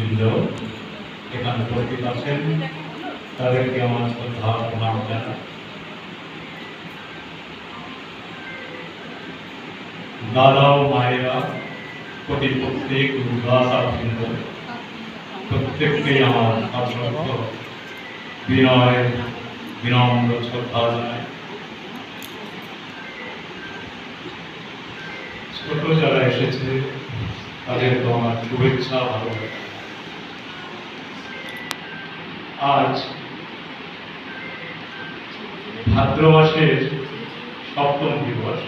বৃন্দ এখানে উপস্থিত আছেন তাদেরকে আমার শ্রদ্ধা প্রণাম জানাই দাদা ও মায়েরা প্রতি প্রত্যেক উদাসা বৃন্দ প্রত্যেককেই আমার আশ্রদ্ধ বিনয় বিনম্র শ্রদ্ধা জানাই ছোট যারা এসেছে তাদেরকে আমার শুভেচ্ছা ভালোবাসা আজ ভাদ্র মাসের সপ্তম দিবস।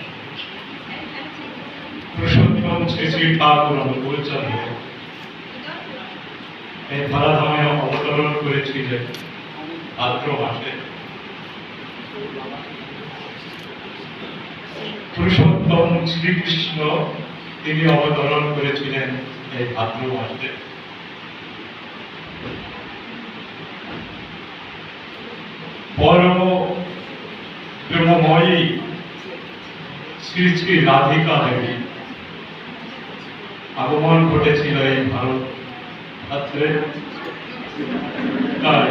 পুরুষোত্তম শ্রী শ্রী এই করেছিলেন ভাদ্র মাসে। পুরুষোত্তম শ্রীকৃষ্ণ তিনি অবতরণ করেছিলেন এই ভাদ্র মাসে। পরম প্রেমময়ী শ্রী শ্রী রাধিকা দেবী। আগমন ঘটেছিল এই ভারত ভাদ্রে তাই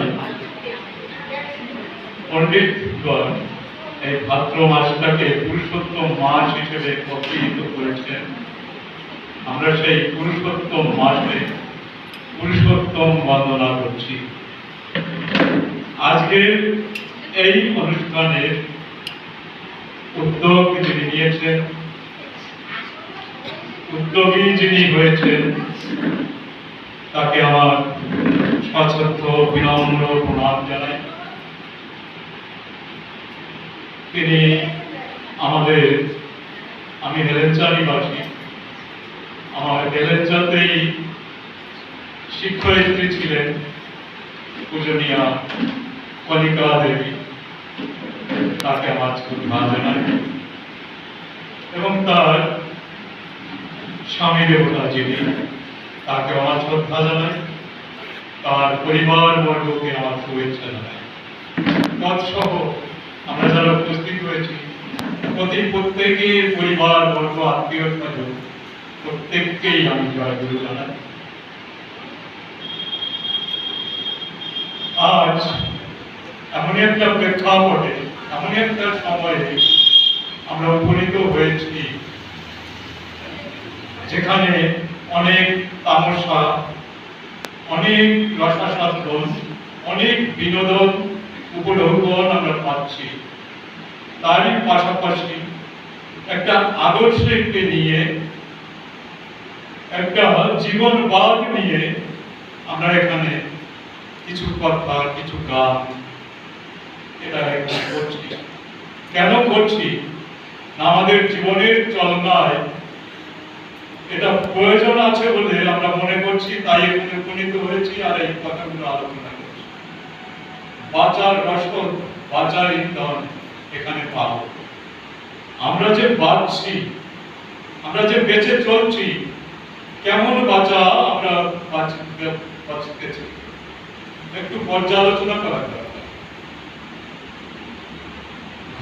পণ্ডিতগণ এই ভাদ্র মাসটাকে পুরুষোত্তম মাস হিসেবে অভিহিত করেছেন। আমরা সেই পুরুষোত্তম মাসে পুরুষোত্তম বন্দনা করছি। আজকের এই অনুষ্ঠানের উদ্যোগ যিনি নিয়েছেন, উদ্যোগী যিনি হয়েছেন, তাকে আমার সশ্রদ্ধ বিনম্র প্রণাম জানাই। তিনি আমাদের, আমি হেলেঞ্চা নিবাসী আমার হেলেঞ্চাতেই শিক্ষয়িত্রী ছিলেন, পূজনীয়া কলিকা দেবী, তাকে আমার শ্রদ্ধা জানাই এবং তার স্বামী দেবতা যিনি তাকে আমার শ্রদ্ধা জানাই তার পরিবার বর্গকে আমার শুভেচ্ছা জানাই। তৎসহ আমরা যারা উপস্থিত হয়েছি, প্রতি প্রত্যেককেই আমি জয় গুরু জানাই। আজ এমনই একটা প্রেক্ষাপটে, এমনই একটা সময়ে আমরা উপনীত হয়েছি, যেখানে অনেক তামসা, অনেক রসাস্বাদন অনেক বিনোদন উপঢৌকন আমরা পাচ্ছি। তারই পাশাপাশি একটা আদর্শকে নিয়ে, একটা জীবনবাদ নিয়ে আমরা এখানে কিছু কথা, কিছু গান এটা করছি। কেন করছি? আমাদের জীবনের চলনায় এটা প্রয়োজন আছে বলে আমরা মনে করছি, তাই উপনীত হয়েছি আর এই কথাগুলো আলোচনা করছি। বাঁচার রসদ বাঁচার ইন্ধন এখানে পাবো। আমরা যে বাঁচছি, আমরা যে বেঁচে চলছি, কেমন বাঁচা আমরা বাঁচ- বাঁচতেছি? একটু পর্যালোচনা করা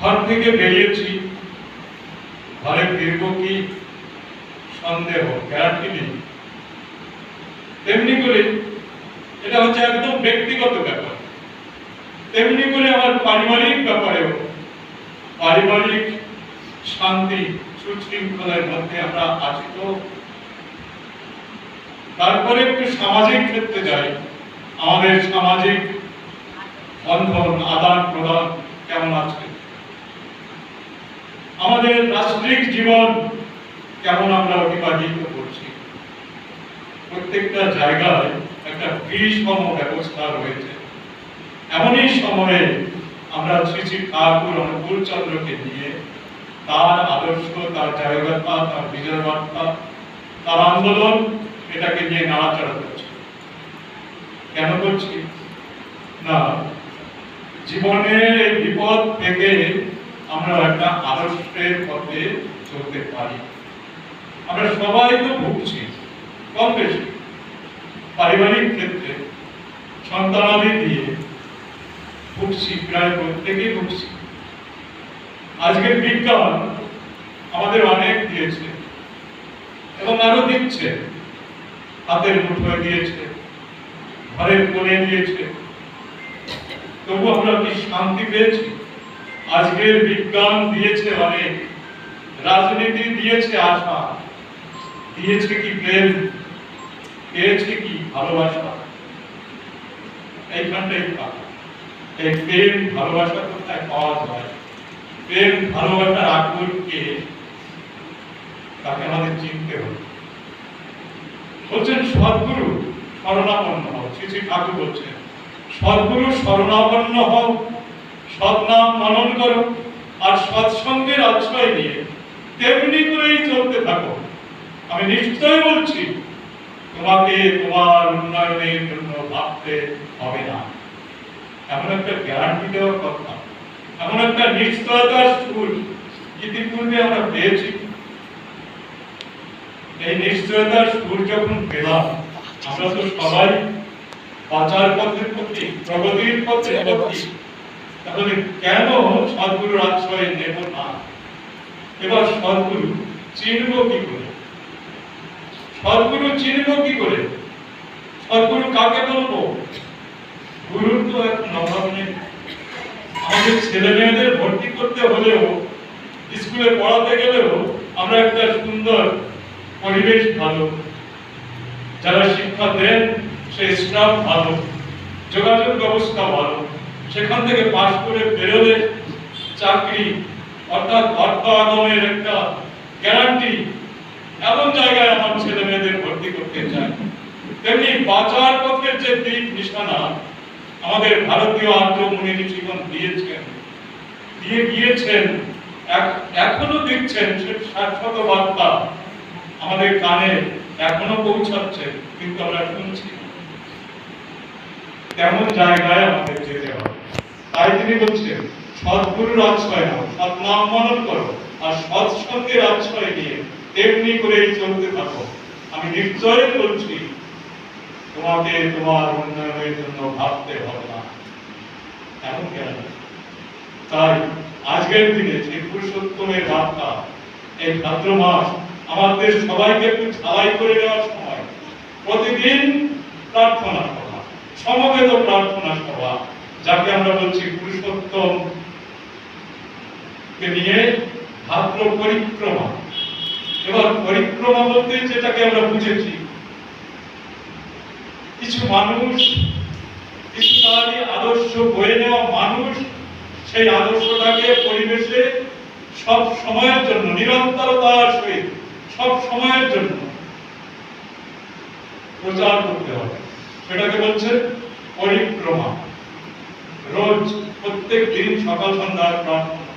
ঘর থেকে বেরিয়েছি। ঘরে ফিরবো কি? সন্দেহ, গ্যারান্টি নেই। তেমনি করে এটা হচ্ছে একদম ব্যক্তিগত ব্যাপার। তেমনি করে আমার পারিবারিক ব্যাপারেও। পারিবারিক শান্তি সুশৃঙ্খলার মধ্যে আমরা আছি তো। তারপরে একটু সামাজিক ক্ষেত্রে যাই। আমাদের সামাজিক বন্ধন আদান প্রদান কেমন আছে? আমাদের রাষ্ট্রিক জীবন কেমন আমরা অতিবাহিত করছি? প্রত্যেকটা জায়গায় একটা বিষম ব্যবস্থা রয়েছে। এমনই সময়ে আমরা শ্রী শ্রী ঠাকুর অনুকূল চন্দ্রকে নিয়ে তার আদর্শ, তার জায়গাটা, তার বিজয় বার্তা তার আন্দোলন এটাকে নিয়ে নাড়াচাড়া করছি। কেন করছি? না, জীবনের বিপদ থেকে আমরা একটা আদর্শের পথে চলতে পারি। আমরা সবাই তো ভুগছি, কম বেশি। পারিবারিক ক্ষেত্রে সন্তানাদি দিয়ে ভুগছি, প্রায় প্রত্যেকেই ভুগছি। আজকের বিজ্ঞান আমাদের অনেক দিয়েছে এবং আরও দিচ্ছে। হাতের মুঠোয় দিয়েছে, ঘরের কোণে দিয়েছে। তবু আমরা কি শান্তি পেয়েছি? আজকের বিজ্ঞান দিয়েছে অনেক রাজনীতি দিয়েছে আশা। দিয়েছে কি প্রেম? পেয়েছে কি ভালোবাসা? এইখানটাই এই প্রেম, ভালোবাসা কোথায় পাওয়া যায়? প্রেম, ভালোবাসার আকুলকে তাকে আমাদের চিনতে হবে। বলছেন, সদ্গুরু শরণাপন্ন হও। শ্রী শ্রী ঠাকুর বলছেন, সদ্গুরু শরণাপন্ন হও। সৎনাম মনন করো আর সৎসঙ্গের আশ্রয় নিয়ে তেমনি করেই চলতে থাকো। আমি নিশ্চয় বলছি, তোমাকে তোমার উন্নয়নের জন্য ভাবতে হবে না। এমন একটা গ্যারান্টি দেওয়ার কথা, এমন একটা নিশ্চয়তার সুর ইতিপূর্বে আমরা পেয়েছি। এই নিশ্চয়তার সুর যখন পেলাম, আমরা তো সবাই বাঁচার পথের প্রতি, প্রগতির পথের প্রতি তাহলে কেন সদ্গুরুর আশ্রয় নেব না? এবার সদ্গুরু চিনব কি করে? সদ্গুরু চিনব কি করে? সদ্গুরু কাকে বলব? গুরুর তো এখন অভাব নেই। আমাদের ছেলে মেয়েদের ভর্তি করতে হলেও, স্কুলে পড়াতে গেলেও আমরা একটা সুন্দর পরিবেশ ভালো। যারা শিক্ষা দেন, সেই স্টাফ ভালো। যোগাযোগ ব্যবস্থা ভালো। সেখান থেকে পাশ করে বেরোলে চাকরি, অর্থাৎ অর্থ আগমের একটা গ্যারান্টি এমন জায়গায় আমার ছেলে মেয়েদের ভর্তি করতে চাই তেমনি বাঁচার পথের যে দিক নিশানা, আমাদের ভারতীয় আর্য মুনি ঋষিগণ দিয়েছেন দিয়ে গিয়েছেন এখনও দিচ্ছেন সে শাশ্বত বার্তা আমাদের কানে এখনও পৌঁছাচ্ছে, কিন্তু আমরা শুনছি। তেমন জায়গায় আমাদের যেতে হবে? তাই তিনি বলছেন সদ্গুরুর আশ্রয় নাও সৎনাম মনন করো, আর সৎসঙ্গের আশ্রয় নিয়ে তেমনি করেই চলতে থাকো। আমি নিশ্চয় বলছি, তোমাকে তোমার উন্নয়নের জন্য ভাবতে হবে না। এমন কেন? তাই আজকের দিনে যে পুরুষোত্তমের বার্তা এই ভাদ্র মাস আমাদের সবাইকে একটু ঝালাই করে দেওয়ার সময় প্রতিদিন প্রার্থনা করা সমবেত প্রার্থনা সভা, যাকে আমরা বলছি পুরুষোত্তম কে নিয়ে ভাদ্র পরিক্রমা। এবার পরিক্রমা বলতে যেটাকে আমরা বুঝেছি, কিছু মানুষ, কিছু আদর্শ বয়ে নেওয়া মানুষ, সেই আদর্শটাকে পরিবেশে সব সময়ের জন্য, নিরন্তরতার সহিত সব সময়ের জন্য প্রচার করতে হবে। সেটাকে বলছে পরিক্রমা। রোজ প্রত্যেক দিন সকাল সন্ধ্যা প্রার্থনা